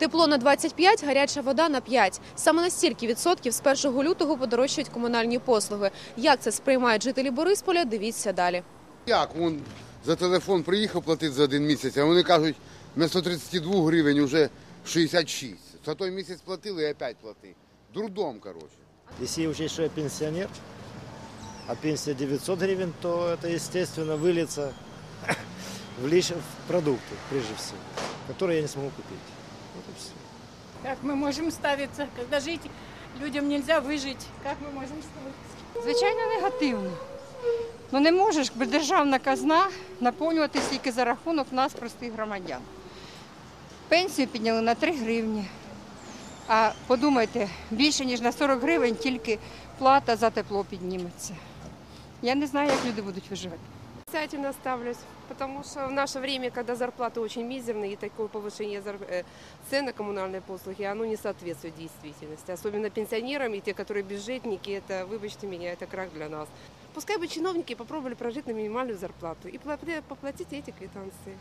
Тепло на 25, гаряча вода на 5. Саме на стільки відсотків з 1 лютого подорожчають комунальні послуги. Як це сприймають жителі Борисполя, дивіться далі. Як вон за телефон приїхав платити за один місяць, а вони кажуть, вместо 32 гривень вже 66. За той місяць платили і опять плати. Дурдом, коротше. Если учесть, что я пенсионер, а пенсия 900 гривен, то это, естественно, выльется в, лиш... в продукты, прежде всего, которые я не смогу купить. Вот и все. Как мы можем ставиться, когда жить людям нельзя выжить? Как мы можем ставиться? Звичайно, негативно. Ну не може ж державна казна наповнюватися тільки за рахунок нас, простих громадян. Пенсію підняли на 3 гривні. А подумайте, більше ніж на 40 гривень тільки плата за тепло підніметься. Я не знаю, як люди будуть виживати. Отрицательно ставлюсь, потому что в наше время, когда зарплаты очень мизерные и такое повышение э, цен на коммунальные послуги, оно не соответствует действительности. Особенно пенсионерам и те, которые бюджетники, это, выбачьте меня, это крах для нас. Пускай бы чиновники попробовали прожить на минимальную зарплату и плати- поплатить эти квитанции.